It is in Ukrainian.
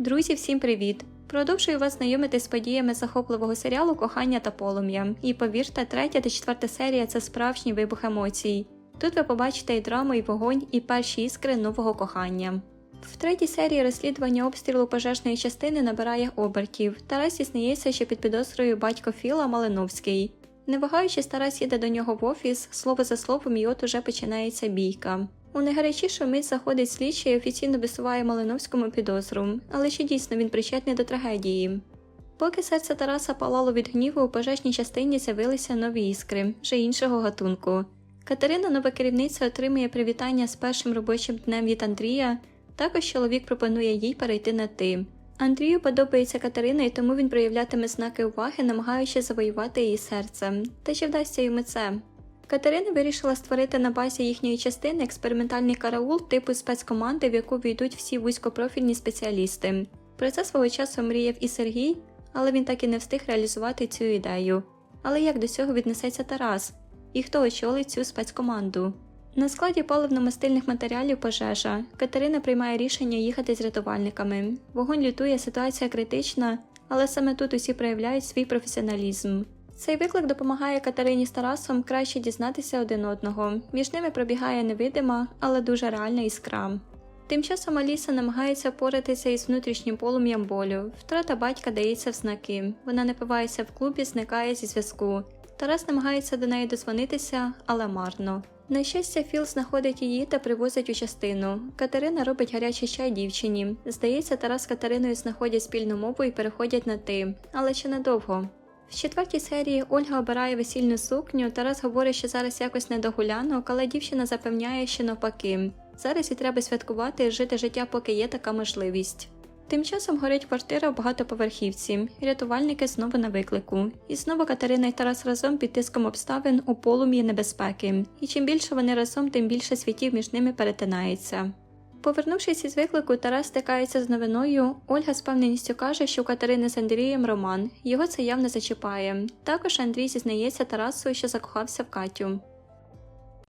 Друзі, всім привіт! Продовжую вас знайомити з подіями захопливого серіалу Кохання та полум'я. І повірте, третя та четверта серія це справжній вибух емоцій. Тут ви побачите і драму, і вогонь, і перші іскри нового кохання. В третій серії розслідування обстрілу пожежної частини набирає обертів. Тарас дізнається, що під підозрою батько Філа Малиновський. Не вагаючись, Тарас їде до нього в офіс, слово за словом, і от уже починається бійка. У найгарячішу мить заходить слідчий і офіційно висуває Малиновському підозру, але чи дійсно він причетний до трагедії. Поки серце Тараса палало від гніву, у пожежній частині з'явилися нові іскри, вже іншого гатунку. Катерина, нова керівниця, отримує привітання з першим робочим днем від Андрія. Також чоловік пропонує їй перейти на ти. Андрію подобається Катерина, і тому він проявлятиме знаки уваги, намагаючись завоювати її серце. Та чи вдасться йому це? Катерина вирішила створити на базі їхньої частини експериментальний караул типу спецкоманди, в яку війдуть всі вузькопрофільні спеціалісти. Про це свого часу мріяв і Сергій, але він так і не встиг реалізувати цю ідею. Але як до цього віднесеться Тарас? І хто очолить цю спецкоманду? На складі паливно-мастильних матеріалів пожежа Катерина приймає рішення їхати з рятувальниками. Вогонь лютує, ситуація критична, але саме тут усі проявляють свій професіоналізм. Цей виклик допомагає Катерині з Тарасом краще дізнатися один одного. Між ними пробігає невидима, але дуже реальна іскра. Тим часом Аліса намагається впоратися із внутрішнім полум'ям болю. Втрата батька дається в знаки. Вона напивається в клубі, зникає зі зв'язку. Тарас намагається до неї дозвонитися, але марно. На щастя, Філ знаходить її та привозить у частину. Катерина робить гарячий чай дівчині. Здається, Тарас з Катериною знаходять спільну мову і переходять на ти, але ще недовго. В четвертій серії Ольга обирає весільну сукню. Тарас говорить, що зараз якось не до гулянок, але дівчина запевняє, що навпаки. Зараз і треба святкувати і жити життя, поки є така можливість. Тим часом горить квартира в багатоповерхівці. Рятувальники знову на виклику. І знову Катерина і Тарас разом під тиском обставин у полум'ї небезпеки. І чим більше вони разом, тим більше світів між ними перетинається. Повернувшись із виклику, Тарас стикається з новиною. Ольга з певненістю каже, що у Катерини з Андрієм роман. Його це явно зачіпає. Також Андрій зізнається Тарасу, що закохався в Катю.